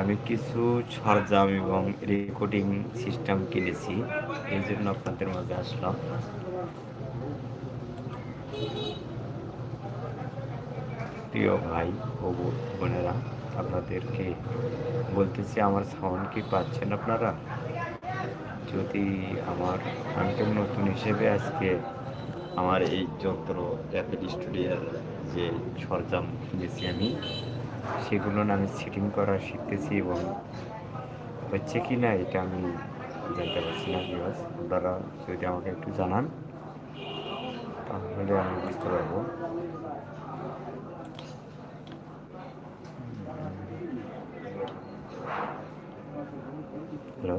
আমি কিছু সরঞ্জাম এবং রেকর্ডিং সিস্টেম কিনেছি, এই জন্য আপনাদের মাঝে আসলাম। প্রিয় ভাই ও বোনেরা, আপনাদেরকে বলতেছি, আমার সাউন্ড কি পাচ্ছেন আপনারা? যদি আমার আমি নতুন হিসেবে আজকে আমার এই যন্ত্র অ্যাপেল স্টুডিওর যে সরঞ্জাম কিনেছি আমি সেগুলো আমি সিটিং করা শিখতেছি এবং হচ্ছে কি না এটা আমি জানতে পারছি না বিবাস আপনারা যদি আমাকে একটু জানান, তাহলে আমি বুঝতে পারব। Hello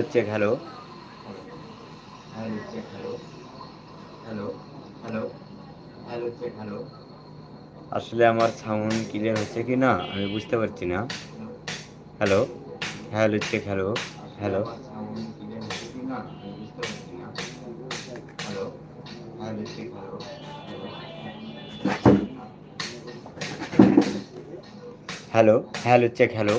check hello hello check hello hello hello hello check hello আসলে আমার সাউন্ড ক্লিয়ার হচ্ছে কি না? আমি বুঝতে পারছি না। Hello? Hello check hello hello? Hello hello check hello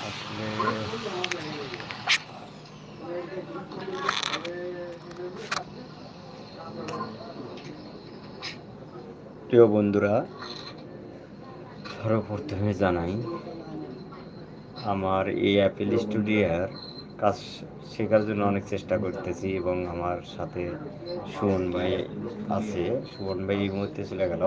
আসলে প্রিয় বন্ধুরা সর্বপ্রথমে জানাই, আমার এই অ্যাপেল স্টুডিওর কাজ শেখার জন্য অনেক চেষ্টা করতেছি এবং আমার সাথে সুমন ভাই আছে। সুমন ভাই এই মুহূর্তে চলে গেল।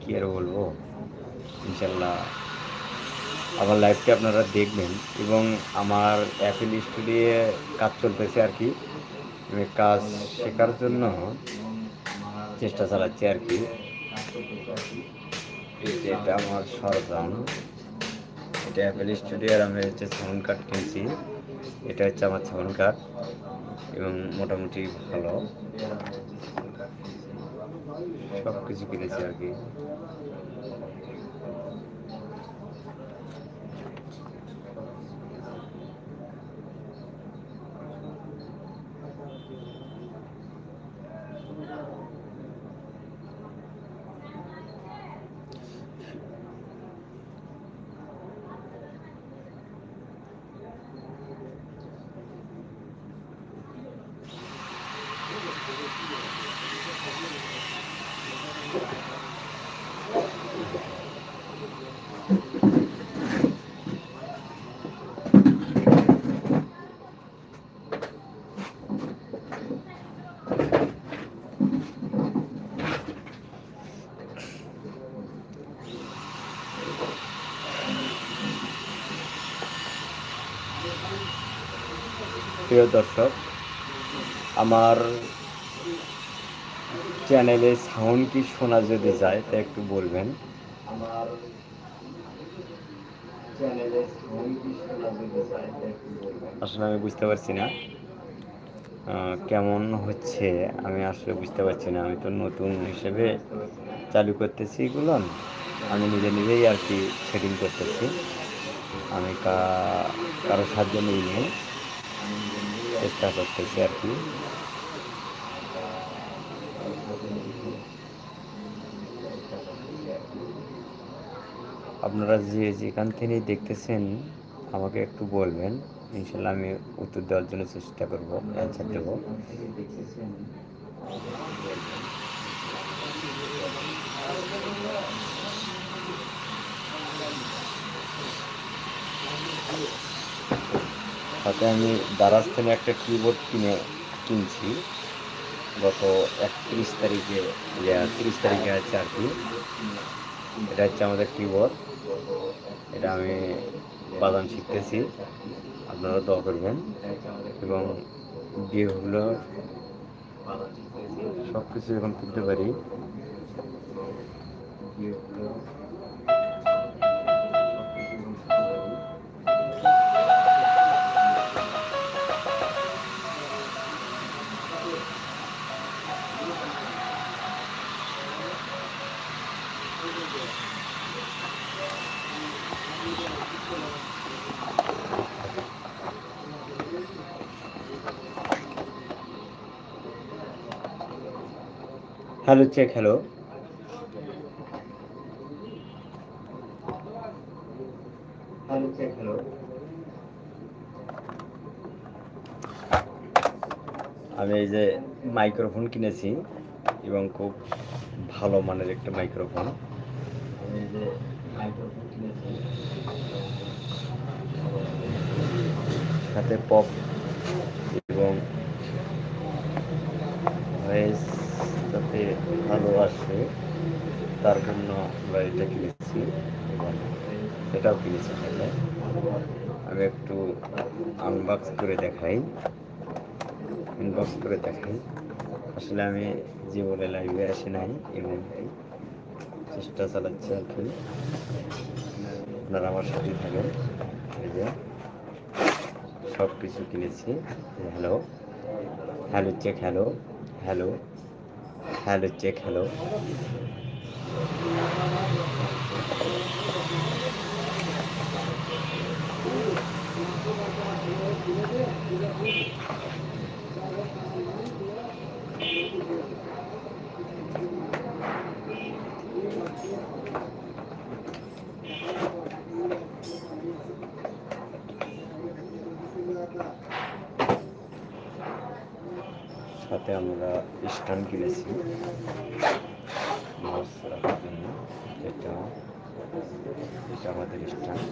কি আর বলব? ইনশাল্লাহ আমার লাইভটি আপনারা দেখবেন এবং আমার অ্যাপেল স্টুডিওয়ে কাজ চলতেছে আর কি। কাজ শেখার জন্য চেষ্টা চালাচ্ছি আর কি। এটা আমার সরঞ্জাম। এটা অ্যাপেল স্টুডিওর আমি হচ্ছে সাউন্ড কার্ড কিনছি। এটা হচ্ছে আমার সাউন্ড কার্ড এবং মোটামুটি ভালো। সব কিছু কিনেছি আর কি। প্রিয় দর্শক আমার চ্যানেলে সাউন্ড কি শোনা যদি যায় তা একটু বলবেন। আমার আসলে আমি বুঝতে পারছি না। কেমন হচ্ছে? আমি আসলে বুঝতে পারছি না। আমি তো নতুন হিসেবে চালু করতেছি এগুলো। আমি নিজে নিজেই আর কি সেটিং করতেছি। আমি কারও সাহায্য নিই চেষ্টা করতেছি আর কি। আপনারা যে যেখান থেকে দেখতেছেন, আমাকে একটু বলবেন। ইনশাল্লাহ আমি উত্তর দেওয়ার জন্য চেষ্টা করব অ্যান্সার দেবো। সাথে আমি দারাজ থেকে একটা কিবোর্ড কিনে কিনছি। গত একত্রিশ তারিখে, তিরিশ তারিখে আছে আর কি। এটা হচ্ছে আমাদের কিবোর্ড এটা আমি বাদাম শিখতেছি। আপনারা দোয়া করবেন। এবং বিয়েগুলো সব কিছু এখন তুলতে পারি। হ্যালো চেক হ্যালো হ্যালো আমি এই যে মাইক্রোফোন কিনেছি এবং খুব ভালো মানের একটা মাইক্রোফোন। এই যে মাইক্রোফোন কিনেছি। সাথে পপ এবং ভয়েস যাতে ভালো আসে তার জন্য আমরা এটা কিনেছি। এবং এটাও কিনেছি সাথে আমি একটু আনবক্স করে দেখাই। আনবক্স করে দেখাই। আসলে আমি জীবনে লাইভে আসি নাই এবং চেষ্টা চালাচ্ছি আর কি। আপনারা আমার সাথে থাকেন। এই যে সব কিছু কিনেছি। Hello. Hello check hello. Hello. Hello check hello সাথে আমরা স্ট্যান্ড কিনেছি। মাছ রাখার জন্য। যেটা এটা আমাদের স্ট্যান্ড।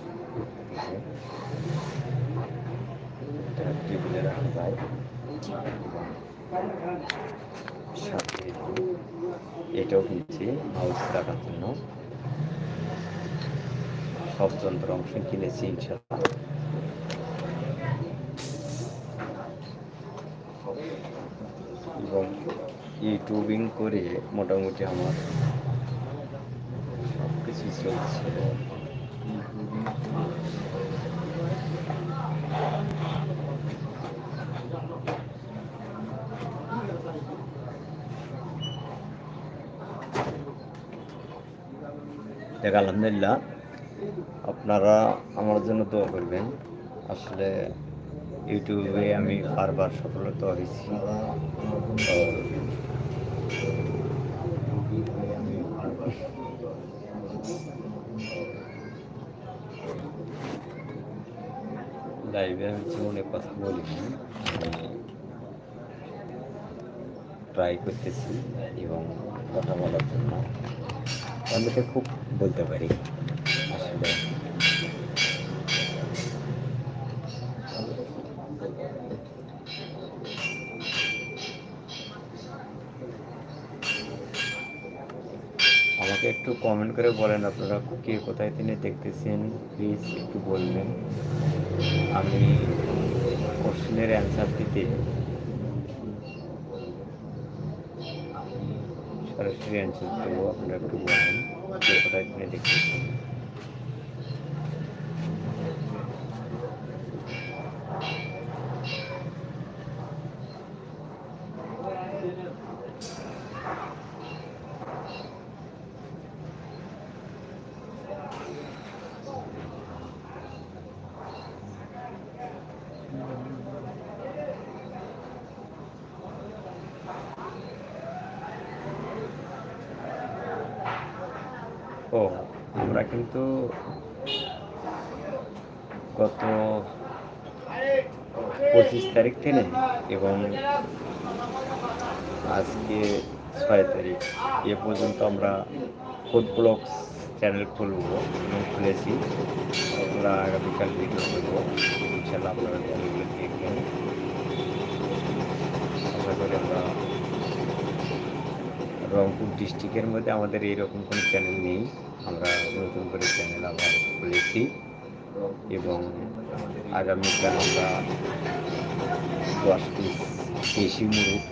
এটা টেবিলে রাখা যায়। সাথে এটাও কিনছি, মাউস রাখার জন্য। সব যন্ত্র অংশ কিনেছি ইনশাল্লাহ এবং ইউটিউবিং করে মোটামুটি আমার সব কিছু চলছে। দেখ, আলহামদুলিল্লাহ, আপনারা আমার জন্য দোয়া করবেন। আসলে ইউটিউবে আমি বারবার সফলতা হয়েছি। লাইভে আমি জীবনে কথা বলি ট্রাই করতেছি এবং কথা বলার জন্য। আমি খুব বলতে পারি। আসলে আমাকে একটু কমেন্ট করে বলেন আপনারা কে কোথায় তিনি দেখতেছেন? প্লিজ একটু বলবেন আমি কোশ্চেন কোশ্চেনের অ্যান্সার দিতে সরাসরি অ্যান্সার দেবো। আপনারা একটু বলেন, কে কোথায় তিনি দেখতেছেন ও আমরা কিন্তু গত পঁচিশ তারিখ থেকে এবং আজকে ছয় তারিখ। এ পর্যন্ত আমরা ফুড ব্লগস চ্যানেল খুলব এবং খুলেছি। আমরা আগামীকাল ভিডিও করব। ইনশাল্লাহ আপনারা ভিডিওগুলো দেখবেন। আশা করি আমরা রংপুর ডিস্ট্রিক্টের মধ্যে আমাদের এইরকম কোনো চ্যানেল নেই। আমরা নতুন করে চ্যানেল আবার খুলেছি। এবং আগামীকাল আমরা দশ পিস দেশি মুরগ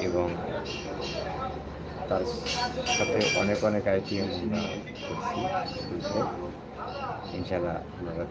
এবং তার সাথে অনেক অনেক আইটেম আমরা করছি ইনশাল্লাহ আপনারা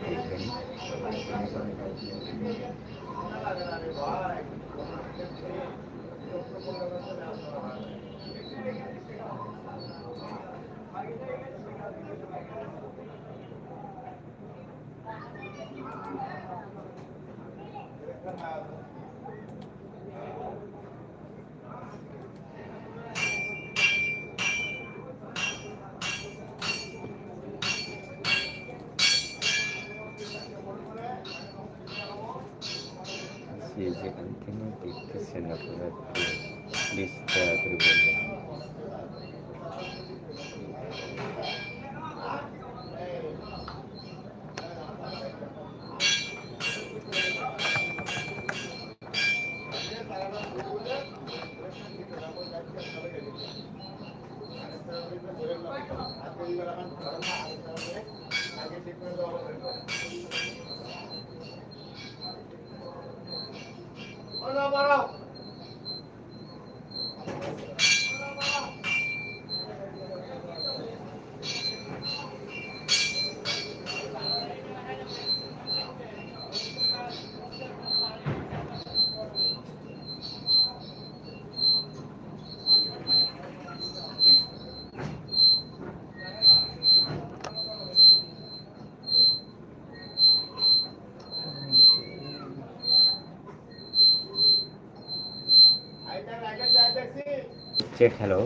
যেখান থেকে দেখতেছেন আপনারা একটু প্লিজ দয়া করে বলবেন চেক হ্যালো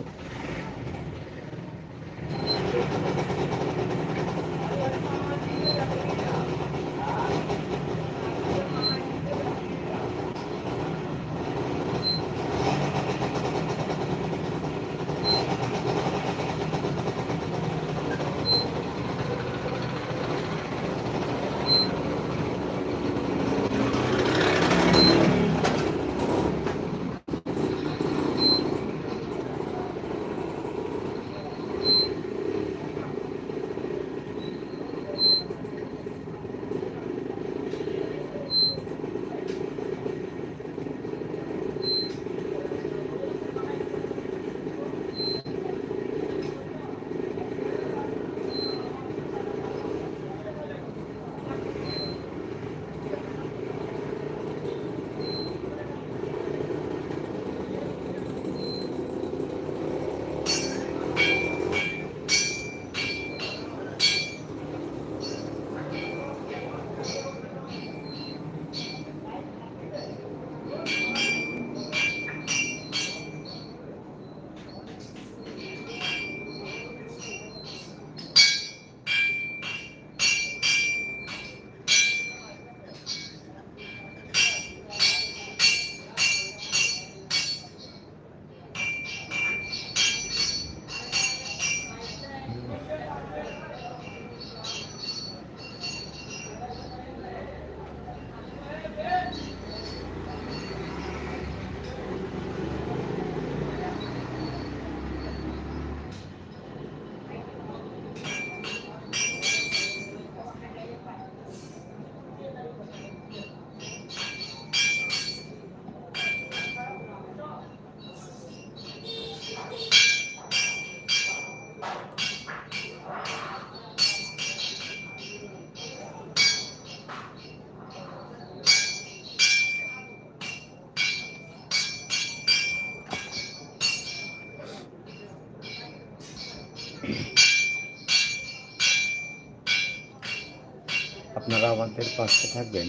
আমাদের পাশে থাকবেন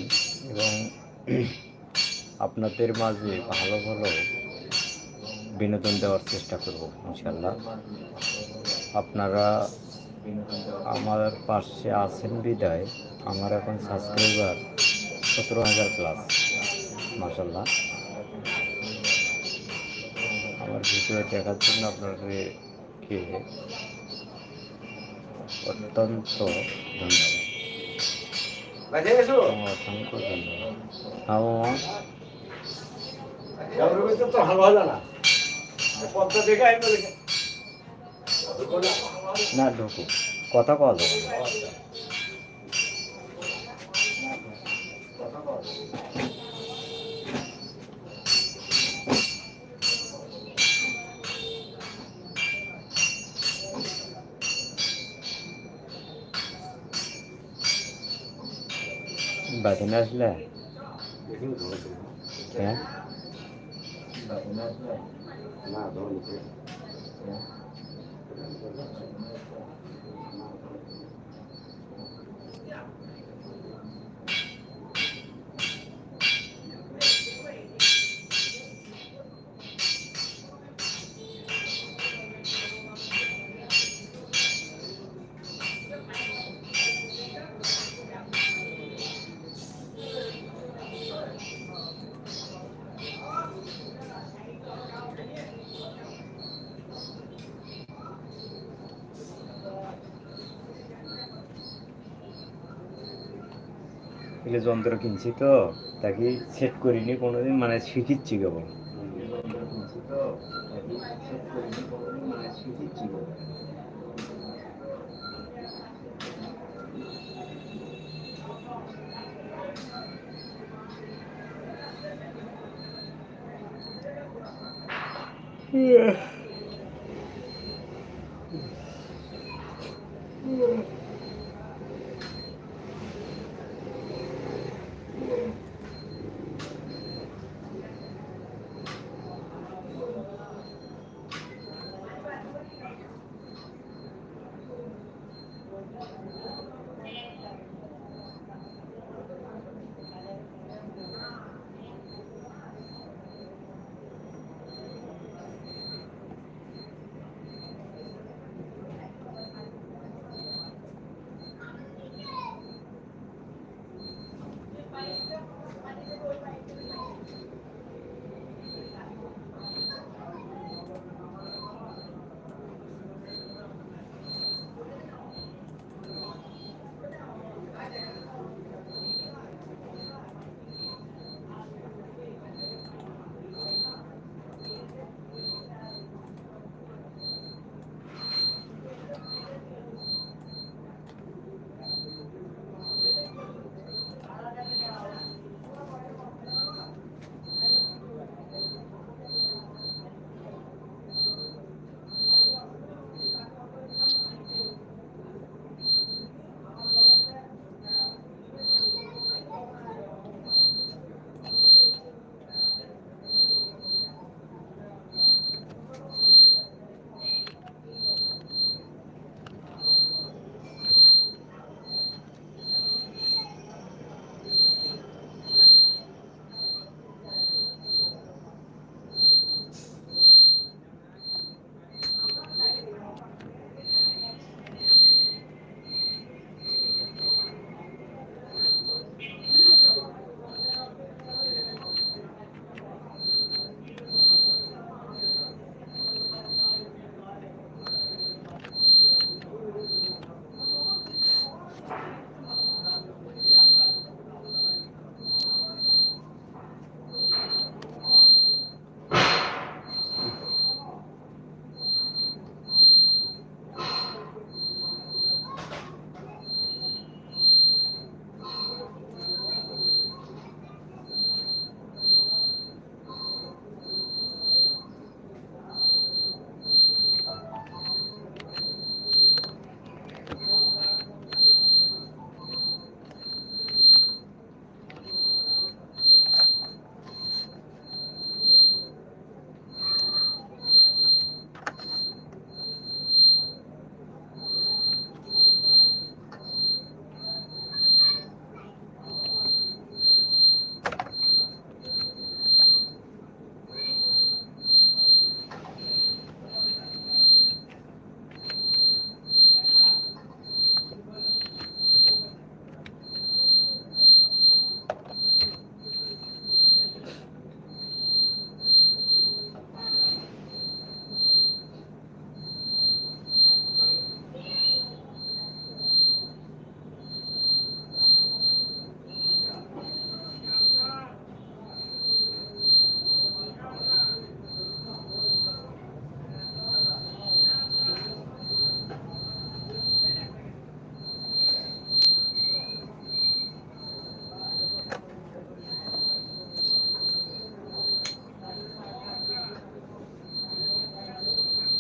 এবং আপনাদের মাঝে ভালো ভালো বিনোদন দেওয়ার চেষ্টা করব ইনশাল্লাহ আপনারা আমার পাশে আছেন বিদায়। আমার এখন সাবস্ক্রাইবার সতেরো হাজার প্লাস মাসাল্লাহ আমার ভিডিও দেখার জন্য আপনাদেরকে অত্যন্ত ধন্যবাদ। না ঢুকু কথা কওয়া যাবে না। বাদিনে আসলে হ্যাঁ না ধরুন যন্ত্র কিনছি তো তাকে সেট করিনি কোনোদিন মানে শিখিচ্ছি কেবল।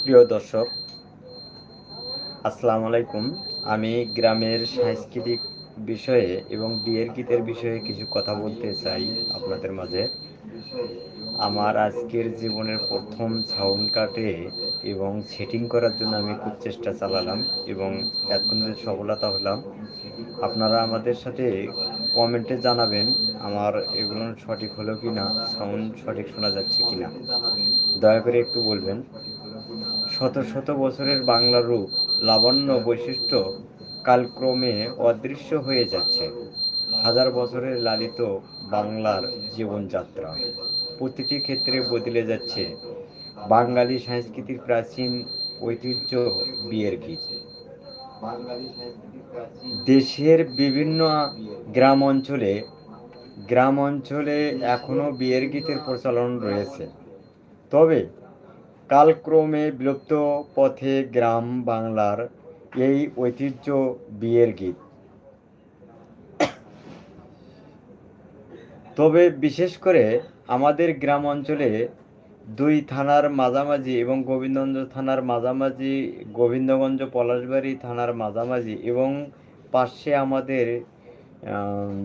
প্রিয় দর্শক, আসসালামু আলাইকুম। আমি গ্রামের সাংস্কৃতিক বিষয়ে এবং বিয়ের গীতের বিষয়ে কিছু কথা বলতে চাই আপনাদের মাঝে। আমার আজকের জীবনের প্রথম সাউন্ড কাটে এবং সেটিং করার জন্য আমি খুব চেষ্টা চালালাম এবং যে সফলতা হলাম। আপনারা আমাদের সাথে কমেন্টে জানাবেন আমার এগুলো সঠিক হলো কি না সাউন্ড সঠিক শোনা যাচ্ছে কি না দয়া করে একটু বলবেন। শত শত বছরের বাংলা রূপ লাবণ্য বৈশিষ্ট্য কালক্রমে অদৃশ্য হয়ে যাচ্ছে। হাজার বছরের লালিত বাংলার জীবনযাত্রা। প্রতিটি ক্ষেত্রে বদলে যাচ্ছে বাঙালি সংস্কৃতির প্রাচীন ঐতিহ্য বিয়ের গীত। দেশের বিভিন্ন গ্রাম অঞ্চলে গ্রাম অঞ্চলে এখনও বিয়ের গীতের প্রচলন রয়েছে। তবে কালক্রমে বিলুপ্ত পথে গ্রাম বাংলার এই ঐতিহ্য বিয়ের গীত। তবে বিশেষ করে আমাদের গ্রাম অঞ্চলে দুই থানার মাঝামাঝি এবং গোবিন্দগঞ্জ থানার মাঝামাঝি গোবিন্দগঞ্জ পলাশবাড়ি থানার মাঝামাঝি এবং পাশে আমাদের আম,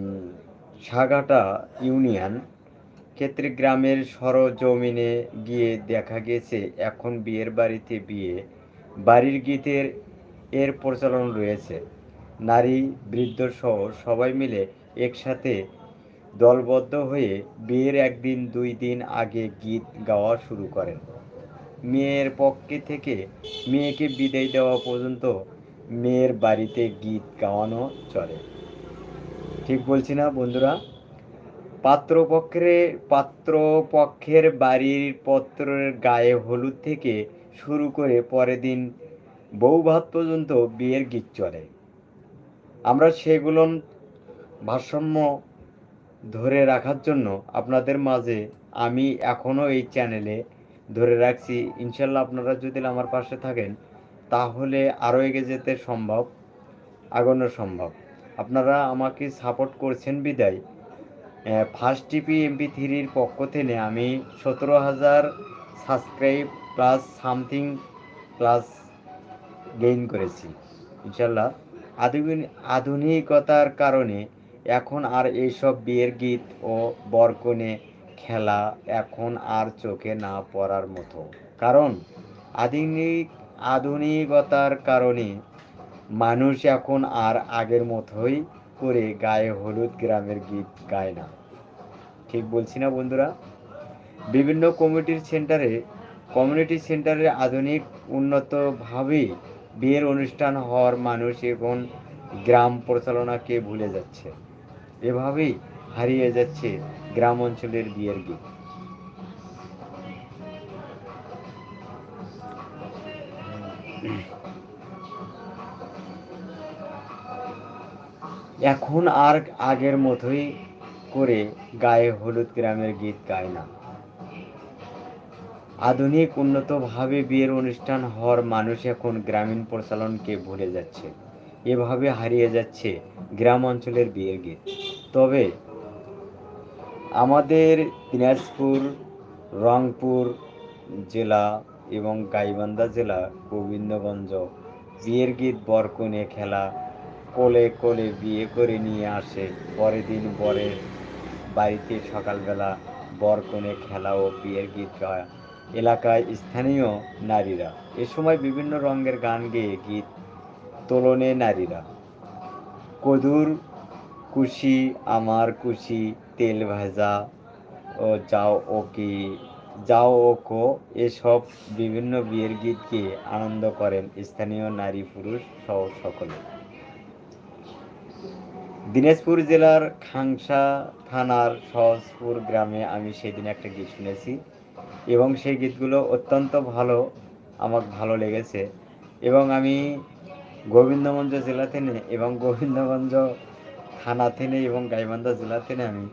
সাগাটা ইউনিয়ন ক্ষেত্রে গ্রামের সরজমিনে গিয়ে দেখা গেছে, এখন বিয়ের বাড়িতে বিয়ে। বাড়ির গীতের এর প্রচলন রয়েছে। নারী, বৃদ্ধ সহ সবাই মিলে একসাথে দলবদ্ধ হয়ে বিয়ের একদিন, দুই দিন আগে গীত গাওয়া শুরু করেন। মেয়ের পক্ষে থেকে মেয়েকে বিদায় দেওয়া পর্যন্ত মেয়ের বাড়িতে গীত গাওয়ানো চলে। ঠিক বলছি না বন্ধুরা? পাত্রপক্ষের পাত্রপক্ষের বাড়ির পত্রের গায়ে হলুদ থেকে শুরু করে পরের দিন বউ ভাত পর্যন্ত বিয়ের গীত চলে। আমরা সেগুলো ভারসাম্য ধরে রাখার জন্য আপনাদের মাঝে আমি এখনও এই চ্যানেলে ধরে রাখছি। ইনশাল্লাহ আপনারা যদি আমার পাশে থাকেন, তাহলে আরও এগিয়ে যেতে সম্ভব, আগানো সম্ভব। আপনারা আমাকে সাপোর্ট করছেন বিদায়। ফার্স্ট টিপি এমপি থ্রির পক্ষ থেকে আমি সতেরো হাজার subscribe plus something plus gain করেছি, ইনশাল্লাহ। আধুনিক, আধুনিকতার কারণে এখন আর এইসব বিয়ের গীত ও বরকনে খেলা এখন আর চোখে না পড়ার মতো। কারণ আধুনিক, আধুনিকতার কারণে মানুষ এখন আর আগের মতোই করে গায়ে হলুদ গ্রামের গীত গায় না। ঠিক বলছি না বন্ধুরা? বিভিন্ন কমিটির সেন্টারে, কমিউনিটি সেন্টারে আধুনিক, উন্নতভাবে বিয়ের অনুষ্ঠান হওয়ার মানুষ এখন গ্রাম পরিচালনাকে ভুলে যাচ্ছে। এভাবেই হারিয়ে যাচ্ছে গ্রাম অঞ্চলের বিয়ের গীত। এখন আর আগের মতোই করে গায়ে হলুদ গ্রামের গীত গায় না। আধুনিক উন্নতভাবে বিয়ের অনুষ্ঠান হওয়ার মানুষ এখন গ্রামীণ প্রচলনকে ভুলে যাচ্ছে। এভাবে হারিয়ে যাচ্ছে গ্রাম অঞ্চলের বিয়ের গীত। তবে আমাদের দিনাজপুর, রংপুর জেলা এবং গাইবান্ধা জেলা গোবিন্দগঞ্জ বিয়ের গীত বরকনে খেলা কোলে কোলে বিয়ে করে নিয়ে আসে। পরের দিন বরের বাড়িতে সকালবেলা বরকনে খেলা ও বিয়ের গীত গায়। এলাকায় স্থানীয় নারীরা। এ সময় বিভিন্ন রঙের গান গেয়ে গীত তোলনে নারীরা। কদুর কুশি, আমার কুশি, তেল ভাজা, ও যাও ও কি, যাও ও কো, এসব বিভিন্ন বিয়ের গীতকে আনন্দ করেন স্থানীয় নারী পুরুষ সহ সকলে। দিনাজপুর জেলার খাংসা থানার সহজপুর গ্রামে আমি সেদিন একটা গীত শুনেছি এবং সেই গীতগুলো অত্যন্ত ভালো, আমার ভালো লেগেছে। এবং আমি গোবিন্দগঞ্জ জেলা থেকে এবং গোবিন্দগঞ্জ থানা থেকে এবং গাইবান্ধা জেলা থেকে আমি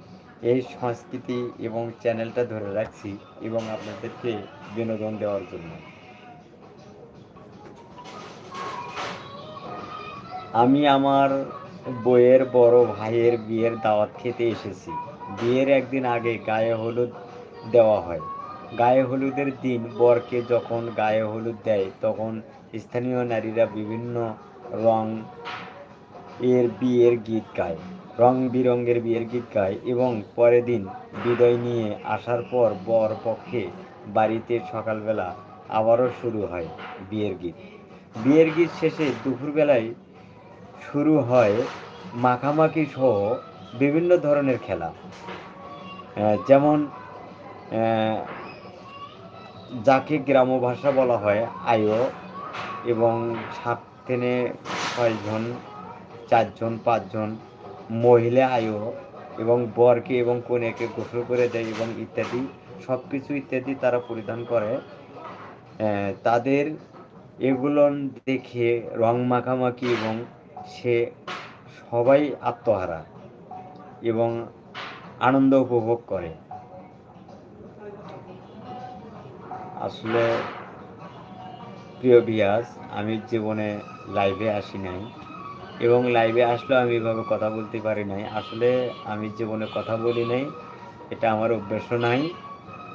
এই সংস্কৃতি এবং চ্যানেলটা ধরে রাখছি এবং আপনাদেরকে বিনোদন দেওয়ার জন্য। আমি আমার বইয়ের বড় ভাইয়ের বিয়ের দাওয়াত খেতে এসেছি। বিয়ের একদিন আগে গায়ে হলুদ দেওয়া হয়। গায়ে হলুদের দিন বরকে যখন গায়ে হলুদ দেয়, তখন স্থানীয় নারীরা বিভিন্ন রং এর বিয়ের গীত গায়। রং বিরঙ্গের বিয়ের গীত গায় এবং পরের দিন বিদায় নিয়ে আসার পর বর পক্ষে বাড়িতে সকালবেলা আবারও শুরু হয় বিয়ের গীত। বিয়ের গীত শেষে দুপুরবেলায় শুরু হয় মাখামাখি সহ বিভিন্ন ধরনের খেলা। যেমন যাকে গ্রাম্য ভাষা বলা হয় আয়ো এবং সাত থেকে ছয়জন, চারজন, পাঁচজন মহিলা আয়ো এবং বরকে এবং কনেকে গোসল করে দেয় এবং ইত্যাদি সব কিছু ইত্যাদি তারা পরিধান করে। তাদের এগুলো দেখে রং মাখামাখি এবং সে সবাই আত্মহারা এবং আনন্দ উপভোগ করে। আসলে প্রিয় বিয়াস আমি জীবনে লাইভে আসি নাই এবং লাইভে আসলেও আমি এভাবে কথা বলতে পারি নাই। আসলে আমি জীবনে কথা বলি নাই, এটা আমার অভ্যাসও নাই।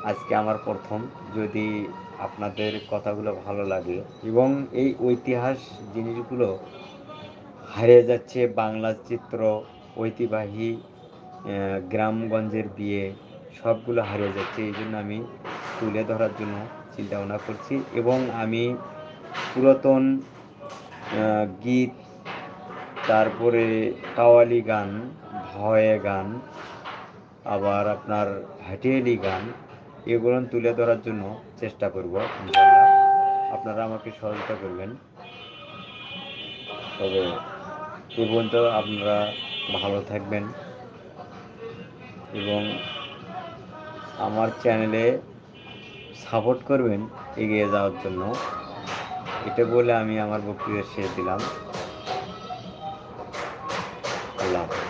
আজকে আমার প্রথম, যদি আপনাদের কথাগুলো ভালো লাগে। এবং এই ঐতিহাস জিনিসগুলো হারিয়ে যাচ্ছে বাংলা চিত্র ঐতিহ্যবাহী আহ, গ্রামগঞ্জের বিয়ে সবগুলো হারিয়ে যাচ্ছে। এই জন্য আমি তুলে ধরার জন্য চিন্তা ভাবনা করছি এবং আমি পুরাতন গীত তারপরে কাওয়ালি গান ভয়ে গান আবার আপনার ভাটিয়ালি গান এগুলো তুলে ধরার জন্য চেষ্টা করব আপনারা আমাকে সহযোগিতা করবেন। তবে এ পর্যন্ত আপনারা ভালো থাকবেন। এবং আমার চ্যানেলে সাপোর্ট করবেন এগিয়ে যাওয়ার জন্য। এটা বলে আমি আমার বক্তৃতা শেষ দিলাম। আল্লাহ।